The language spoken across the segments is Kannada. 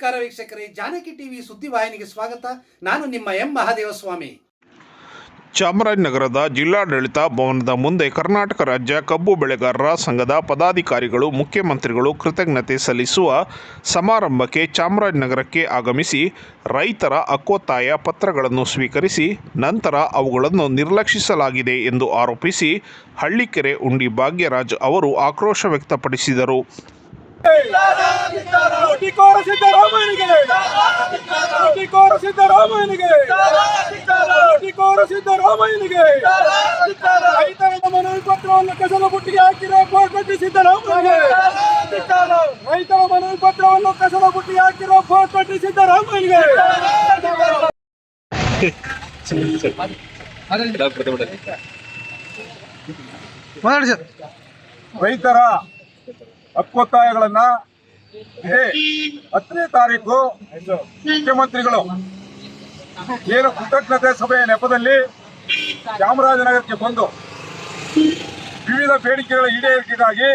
ನಮಸ್ಕಾರ ವೀಕ್ಷಕರೇ, ಜಾನಕಿ ಟಿವಿ ಸುದ್ದಿವಾಹಿನಿಗೆ ಸ್ವಾಗತ. ನಾನು ನಿಮ್ಮ ಎಂ. ಮಹಾದೇವಸ್ವಾಮಿ. ಚಾಮರಾಜನಗರದ ಜಿಲ್ಲಾಡಳಿತ ಭವನದ ಮುಂದೆ ಕರ್ನಾಟಕ ರಾಜ್ಯ ಕಬ್ಬು ಬೆಳೆಗಾರರ ಸಂಘದ ಪದಾಧಿಕಾರಿಗಳು, ಮುಖ್ಯಮಂತ್ರಿಗಳು ಕೃತಜ್ಞತೆ ಸಲ್ಲಿಸುವ ಸಮಾರಂಭಕ್ಕೆ ಚಾಮರಾಜನಗರಕ್ಕೆ ಆಗಮಿಸಿ ರೈತರ ಹಕ್ಕೊತ್ತಾಯ ಪತ್ರಗಳನ್ನು ಸ್ವೀಕರಿಸಿ, ನಂತರ ಅವುಗಳನ್ನು ನಿರ್ಲಕ್ಷಿಸಲಾಗಿದೆ ಎಂದು ಆರೋಪಿಸಿ ಹಳ್ಳಿಕೆರೆ ಉಂಡಿ ಭಾಗ್ಯರಾಜ್ ಅವರು ಆಕ್ರೋಶ ವ್ಯಕ್ತಪಡಿಸಿದರು. ಕೋರ ಸಿದ್ದರಾಮಯ್ಯನಿಗೆ ಕೋರ ಸಿದ್ದರಾಮಯ್ಯನಿಗೆ ಕೋರ ಸಿದ್ದರಾಮಯ್ಯನಿಗೆ ರೈತರ ಮನವಿ ಪತ್ರವನ್ನು ಕಸಲ ಬುಟ್ಟಿಗೆ ಹಾಕಿರೋ ಕೋರ್ಪಟ್ಟಿ ಸಿದ್ದರಾಮಯ್ಯನಿಗೆ ರೈತರ ಮನವಿ ಪತ್ರವನ್ನು ಕಸಲ ಬುಟ್ಟಿಗೆ ಹಾಕಿರೋ ಕೋರ್ಪಟ್ಟಿ ಸಿದ್ದರಾಮಯ್ಯನಿಗೆ ರೈತರ ಹಕ್ಕೊತ್ತಾಯಗಳನ್ನ ಇದೇ. ಹತ್ತನೇ ತಾರೀಕು ಮುಖ್ಯಮಂತ್ರಿಗಳು ಏನು ಕೃತಜ್ಞತೆ ಸಭೆಯ ನೆಪದಲ್ಲಿ ಚಾಮರಾಜನಗರಕ್ಕೆ ಬಂದು ವಿವಿಧ ಬೇಡಿಕೆಗಳ ಈಡೇರಿಕೆಗಾಗಿ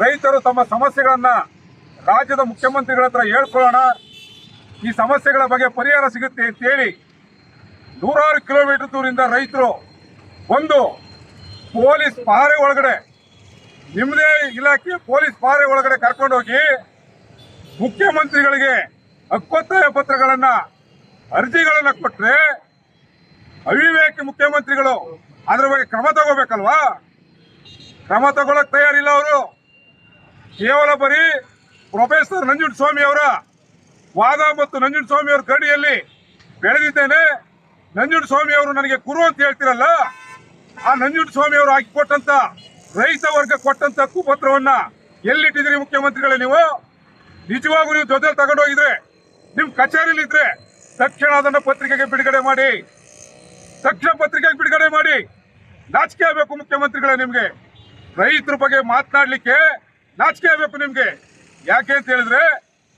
ರೈತರು ತಮ್ಮ ಸಮಸ್ಯೆಗಳನ್ನ ರಾಜ್ಯದ ಮುಖ್ಯಮಂತ್ರಿಗಳ ಹತ್ರ ಹೇಳ್ಕೊಳ್ಳೋಣ. ಈ ಸಮಸ್ಯೆಗಳ ಬಗ್ಗೆ ಪರಿಹಾರ ಸಿಗುತ್ತೆ ಅಂತೇಳಿ ನೂರಾರು ಕಿಲೋಮೀಟರ್ ದೂರಿಂದ ರೈತರು ಒಂದು ಪೊಲೀಸ್ ಪಹರೆ ಒಳಗಡೆ ನಿಮ್ಮದೇ ಇಲಾಖೆ ಪೊಲೀಸ್ ಪಾರೆ ಒಳಗಡೆ ಕರ್ಕೊಂಡೋಗಿ ಮುಖ್ಯಮಂತ್ರಿಗಳಿಗೆ ಹಕ್ಕೊತ್ತಾಯ ಪತ್ರಗಳನ್ನು, ಅರ್ಜಿಗಳನ್ನು ಕೊಟ್ಟರೆ ಅವಿವೇಕಿ ಮುಖ್ಯಮಂತ್ರಿಗಳು ಅದರ ಬಗ್ಗೆ ಕ್ರಮ ತಗೋಬೇಕಲ್ವಾ? ಕ್ರಮ ತಗೊಳಕ್ ತಯಾರಿಲ್ಲ ಅವರು. ಕೇವಲ ಬರೀ ಪ್ರೊಫೆಸರ್ ನಂಜುಂಡ ಸ್ವಾಮಿ ಅವರ ವಾದ ಮತ್ತು ನಂಜುಂಡ ಸ್ವಾಮಿ ಅವರ ಕಡಿಯಲ್ಲಿ ಬೆಳೆದಿದ್ದೇನೆ. ನಂಜುಂಡ ಸ್ವಾಮಿ ಅವರು ನನಗೆ ಕುರು ಅಂತ ಹೇಳ್ತಿರಲ್ಲ. ಆ ನಂಜುಂಡ ಸ್ವಾಮಿ ಅವರು ಹಾಕಿ ಕೊಟ್ಟಂತ ರೈತ ವರ್ಗ ಕೊಟ್ಟಂತ ಪತ್ರವನ್ನ ಎಲ್ಲಿಟ್ಟಿದ್ರಿ ಮುಖ್ಯಮಂತ್ರಿಗಳೇ ನೀವು? ನಿಜವಾಗೂ ನೀವು ಜೊತೆ ತಗೊಂಡೋಗಿದ್ರೆ, ನಿಮ್ ಕಚೇರಿಲಿ ಇದ್ರೆ ತಕ್ಷಣ ಅದನ್ನ ಪತ್ರಿಕೆಗೆ ಬಿಡುಗಡೆ ಮಾಡಿ, ತಕ್ಷಣ ಪತ್ರಿಕೆಗೆ ಬಿಡುಗಡೆ ಮಾಡಿ. ನಾಚಿಕೆ ಆಗಬೇಕು ಮುಖ್ಯಮಂತ್ರಿಗಳೇ ನಿಮ್ಗೆ. ರೈತರ ಬಗ್ಗೆ ಮಾತನಾಡ್ಲಿಕ್ಕೆ ನಾಚಿಕೆ ಆಗಬೇಕು ನಿಮ್ಗೆ. ಯಾಕೆ ಅಂತ ಹೇಳಿದ್ರೆ,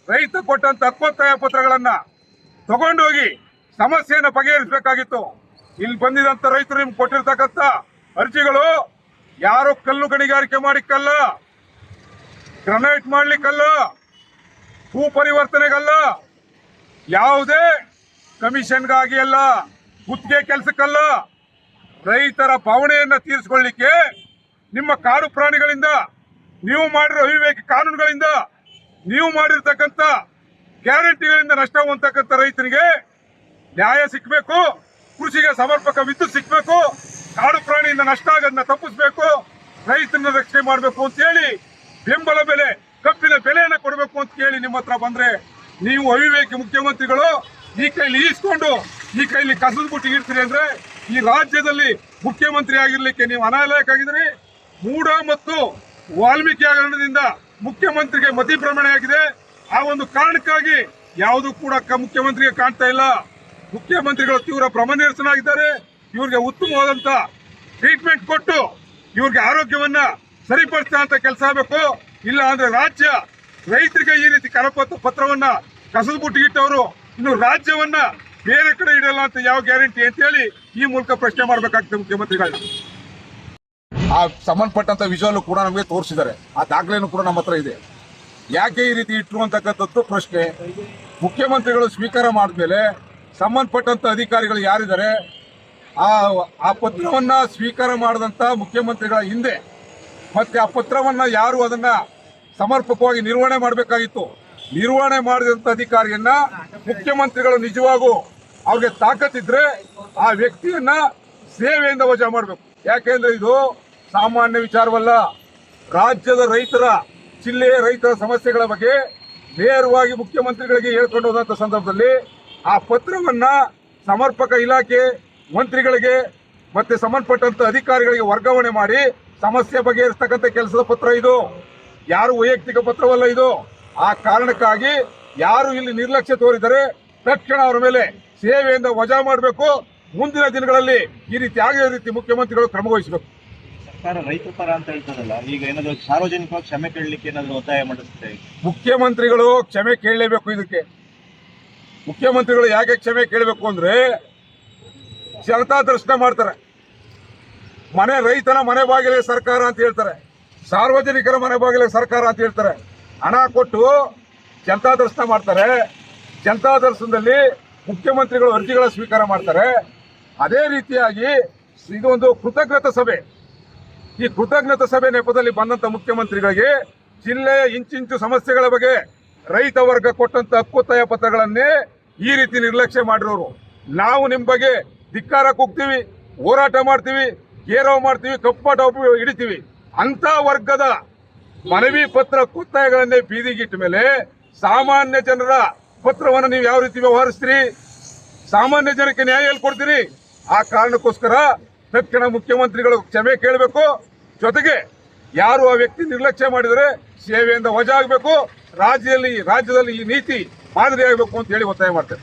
ರೈತ ಕೊಟ್ಟಂತ ಹಕ್ಕೊತ್ತಾಯ ಪತ್ರಗಳನ್ನ ತಗೊಂಡೋಗಿ ಸಮಸ್ಯೆಯನ್ನು ಬಗೆಹರಿಸಬೇಕಾಗಿತ್ತು. ಇಲ್ಲಿ ಬಂದಿದಂತ ರೈತರು ನಿಮ್ಗೆ ಕೊಟ್ಟಿರ್ತಕ್ಕಂಥ ಅರ್ಜಿಗಳು ಯಾರೋ ಕಲ್ಲು ಗಣಿಗಾರಿಕೆ ಮಾಡಿಕ್ಕಲ್ಲ ಗ್ರನೈಟ್ ಮಾಡ್ಲಿಕ್ಕಲ್ಲ ಭೂ ಪರಿವರ್ತನೆಗಲ್ಲ? ಯಾವುದೇ ಕಮಿಷನ್ಗಾಗಿ ಅಲ್ಲ, ಗುತ್ತಿಗೆ ಕೆಲಸಕ್ಕಲ್ಲ? ರೈತರ ಭಾವನೆಯನ್ನ ತೀರಿಸಿಕೊಳ್ಳಿಕ್ಕೆ ನಿಮ್ಮ ಕಾಡು ಪ್ರಾಣಿಗಳಿಂದ, ನೀವು ಮಾಡಿರೋ ಅವಿವೇಕ ಕಾನೂನುಗಳಿಂದ, ನೀವು ಮಾಡಿರ್ತಕ್ಕಂಥ ಗ್ಯಾರಂಟಿಗಳಿಂದ ನಷ್ಟ ಹೊಂದತಕ್ಕಂಥ ರೈತರಿಗೆ ನ್ಯಾಯ ಸಿಕ್ಕಬೇಕು ಕೃಷಿಗೆ ಸಮರ್ಪಕ ವಿದ್ಯುತ್ ಸಿಕ್ಕಬೇಕು ಕಾಡು ಪ್ರಾಣಿಯಿಂದ ನಷ್ಟ ಆಗೋದನ್ನ ತಪ್ಪಿಸ್ಬೇಕು. ರೈತನ ರಕ್ಷಣೆ ಮಾಡಬೇಕು ಅಂತ ಹೇಳಿ ಬೆಂಬಲ ಬೆಲೆ, ಕಬ್ಬಿನ ಬೆಲೆಯನ್ನ ಕೊಡಬೇಕು ಅಂತ ಕೇಳಿ ನಿಮ್ಮ ಹತ್ರ ಬಂದ್ರೆ ನೀವು ಅವಿವೇಕಿ ಮುಖ್ಯಮಂತ್ರಿಗಳು ಈ ಕೈಲಿ ಈಸ್ಕೊಂಡು ಈ ಕೈಲಿ ಕಸದ ಬುಟ್ಟಿ ಇರ್ತೀರಿ ಅಂದ್ರೆ ಈ ರಾಜ್ಯದಲ್ಲಿ ಮುಖ್ಯಮಂತ್ರಿ ಆಗಿರ್ಲಿಕ್ಕೆ ನೀವು ಅನಾಯಕ ಆಗಿದ್ರಿ ಮೂಡ ಮತ್ತು ವಾಲ್ಮೀಕಿ ಹಗರಣದಿಂದ ಮುಖ್ಯಮಂತ್ರಿಗೆ ಮತಿ ಪ್ರಮಾಣ ಆಗಿದೆ. ಆ ಒಂದು ಕಾರಣಕ್ಕಾಗಿ ಯಾವುದು ಕೂಡ ಮುಖ್ಯಮಂತ್ರಿಗೆ ಕಾಣ್ತಾ ಇಲ್ಲ. ಮುಖ್ಯಮಂತ್ರಿಗಳು ತೀವ್ರ ನಿರಸನಾಗಿದ್ದಾರೆ. ಇವ್ರಿಗೆ ಉತ್ತಮವಾದಂತ ಟ್ರೀಟ್ಮೆಂಟ್ ಕೊಟ್ಟು ಇವ್ರಿಗೆ ಆರೋಗ್ಯವನ್ನ ಸರಿಪಡಿಸ್ತಾ ಅಂತ ಕೆಲಸ ಆಗಬೇಕು. ಇಲ್ಲ ಅಂದ್ರೆ ರಾಜ್ಯ ರೈತರಿಗೆ ಈ ರೀತಿ ಕರಪತ್ರ ಪತ್ರವನ್ನ ಕಸದ ಬುಟ್ಟಿಗಿಟ್ಟವರು ಇನ್ನು ರಾಜ್ಯವನ್ನ ಬೇರೆ ಕಡೆ ಇಡಲ್ಲ ಅಂತ ಯಾವ ಗ್ಯಾರಂಟಿ ಅಂತ ಹೇಳಿ ಈ ಮೂಲಕ ಪ್ರಶ್ನೆ ಮಾಡಬೇಕಾಗ್ತದೆ ಮುಖ್ಯಮಂತ್ರಿಗಳು. ಆ ಸಂಬಂಧಪಟ್ಟಂತ ವಿಜುವಲ್ ಕೂಡ ನಮಗೆ ತೋರಿಸಿದ್ದಾರೆ. ಆ ದಾಖಲೆನೂ ಕೂಡ ನಮ್ಮ ಹತ್ರ ಇದೆ. ಯಾಕೆ ಈ ರೀತಿ ಇಟ್ಟರು ಅಂತಕ್ಕಂಥದ್ದು ಪ್ರಶ್ನೆ? ಮುಖ್ಯಮಂತ್ರಿಗಳು ಸ್ವೀಕಾರ ಮಾಡಿದ್ಮೇಲೆ ಸಂಬಂಧಪಟ್ಟಂತ ಅಧಿಕಾರಿಗಳು ಯಾರಿದ್ದಾರೆ? ಆ ಆ ಪತ್ರವನ್ನ ಸ್ವೀಕಾರ ಮಾಡಿದಂಥ ಮುಖ್ಯಮಂತ್ರಿಗಳ ಹಿಂದೆ ಮತ್ತೆ ಆ ಪತ್ರವನ್ನ ಯಾರು ಅದನ್ನ ಸಮರ್ಪಕವಾಗಿ ನಿರ್ವಹಣೆ ಮಾಡಬೇಕಾಗಿತ್ತು. ನಿರ್ವಹಣೆ ಮಾಡಿದಂತ ಅಧಿಕಾರಿಯನ್ನ ಮುಖ್ಯಮಂತ್ರಿಗಳು ನಿಜವಾಗೂ ಅವ್ರಿಗೆ ತಾಕತ್ತಿದ್ರೆ ಆ ವ್ಯಕ್ತಿಯನ್ನ ಸೇವೆಯಿಂದ ವಜಾ ಮಾಡಬೇಕು. ಯಾಕೆಂದ್ರೆ ಇದು ಸಾಮಾನ್ಯ ವಿಚಾರವಲ್ಲ. ರಾಜ್ಯದ ರೈತರ, ಜಿಲ್ಲೆಯ ರೈತರ ಸಮಸ್ಯೆಗಳ ಬಗ್ಗೆ ನೇರವಾಗಿ ಮುಖ್ಯಮಂತ್ರಿಗಳಿಗೆ ಹೇಳ್ಕೊಂಡು ಸಂದರ್ಭದಲ್ಲಿ ಆ ಪತ್ರವನ್ನ ಸಮರ್ಪಕ ಇಲಾಖೆ ಮಂತ್ರಿಗಳಿಗೆ ಮತ್ತೆ ಸಂಬಂಧಪಟ್ಟಂತ ಅಧಿಕಾರಿಗಳಿಗೆ ವರ್ಗಾವಣೆ ಮಾಡಿ ಸಮಸ್ಯೆ ಬಗೆಹರಿಸ್ತಕ್ಕಂಥ ಕೆಲಸದ ಪತ್ರ ಇದು. ಯಾರು ವೈಯಕ್ತಿಕ ಪತ್ರವಲ್ಲ ಇದು. ಆ ಕಾರಣಕ್ಕಾಗಿ ಯಾರು ಇಲ್ಲಿ ನಿರ್ಲಕ್ಷ್ಯ ತೋರಿದರೆ ತಕ್ಷಣ ಅವರ ಮೇಲೆ ಸೇವೆಯಿಂದ ವಜಾ ಮಾಡಬೇಕು. ಮುಂದಿನ ದಿನಗಳಲ್ಲಿ ಈ ರೀತಿ ಆಗದ ರೀತಿ ಮುಖ್ಯಮಂತ್ರಿಗಳು ಕ್ರಮ ವಹಿಸಬೇಕು ಸರ್ಕಾರ ರೈತ ಪರ ಅಂತ ಹೇಳ್ತದಲ್ಲ ಈಗ ಏನಾದರೂ ಸಾರ್ವಜನಿಕವಾಗಿ ಕ್ಷಮೆ ಕೇಳಲಿಕ್ಕೆ ಏನಾದರೂ ಒತ್ತಾಯ ಮಾಡಿಸುತ್ತೆ ಮುಖ್ಯಮಂತ್ರಿಗಳು ಕ್ಷಮೆ ಕೇಳಲೇಬೇಕು ಇದಕ್ಕೆ. ಮುಖ್ಯಮಂತ್ರಿಗಳು ಯಾಕೆ ಕ್ಷಮೆ ಕೇಳಬೇಕು ಅಂದ್ರೆ ಜನತಾ ದರ್ಶನ ಮಾಡ್ತಾರೆ. ಮನೆ ರೈತನ ಮನೆ ಬಾಗಿಲೇ ಸರ್ಕಾರ ಅಂತ ಹೇಳ್ತಾರೆ. ಸಾರ್ವಜನಿಕರ ಮನೆ ಬಾಗಿಲೇ ಸರ್ಕಾರ ಅಂತ ಹೇಳ್ತಾರೆ. ಹಣ ಕೊಟ್ಟು ಜನತಾ ದರ್ಶನ ಮಾಡ್ತಾರೆ. ಜನತಾ ದರ್ಶನದಲ್ಲಿ ಮುಖ್ಯಮಂತ್ರಿಗಳು ಅರ್ಜಿಗಳ ಸ್ವೀಕಾರ ಮಾಡ್ತಾರೆ. ಅದೇ ರೀತಿಯಾಗಿ ಇದೊಂದು ಕೃತಜ್ಞತಾ ಸಭೆ. ಈ ಕೃತಜ್ಞತಾ ಸಭೆ ನೆಪದಲ್ಲಿ ಬಂದಂತ ಮುಖ್ಯಮಂತ್ರಿಗಳಿಗೆ ಜಿಲ್ಲೆಯ ಇಂಚಿಂಚು ಸಮಸ್ಯೆಗಳ ಬಗ್ಗೆ ರೈತ ವರ್ಗ ಕೊಟ್ಟಂತ ಹಕ್ಕುತ್ತಾಯ ಪತ್ರಗಳನ್ನೇ ಈ ರೀತಿ ನಿರ್ಲಕ್ಷ್ಯ ಮಾಡಿರೋರು. ನಾವು ನಿಮ್ಮ ಬಗ್ಗೆ ಧಿಕ್ಕಾರ ಕುಗ್ತೀವಿ ಹೋರಾಟ ಮಾಡ್ತೀವಿ, ಗೇರವ ಮಾಡ್ತೀವಿ, ಕಪ್ಪಟ ಹಿಡಿತೀವಿ. ಅಂತ ವರ್ಗದ ಮನವಿ ಪತ್ರ ಕೊತ್ತಾಯಗಳನ್ನೇ ಬೀದಿಗಿಟ್ಟ ಮೇಲೆ ಸಾಮಾನ್ಯ ಜನರ ಪತ್ರವನ್ನು ನೀವು ಯಾವ ರೀತಿ ವ್ಯವಹರಿಸ್ತೀರಿ? ಸಾಮಾನ್ಯ ಜನಕ್ಕೆ ನ್ಯಾಯ ಎಲ್ಲಿ ಕೊಡ್ತೀರಿ ಆ ಕಾರಣಕ್ಕೋಸ್ಕರ ತಕ್ಷಣ ಮುಖ್ಯಮಂತ್ರಿಗಳು ಕ್ಷಮೆ ಕೇಳಬೇಕು. ಜೊತೆಗೆ ಯಾರು ಆ ವ್ಯಕ್ತಿ ನಿರ್ಲಕ್ಷ್ಯ ಮಾಡಿದರೆ ಸೇವೆಯಿಂದ ವಜಾ ಆಗಬೇಕು ರಾಜ್ಯದಲ್ಲಿ ರಾಜ್ಯದಲ್ಲಿ ಈ ನೀತಿ ಮಾದರಿ ಆಗಬೇಕು ಅಂತ ಹೇಳಿ ಒತ್ತಾಯ ಮಾಡ್ತೇನೆ.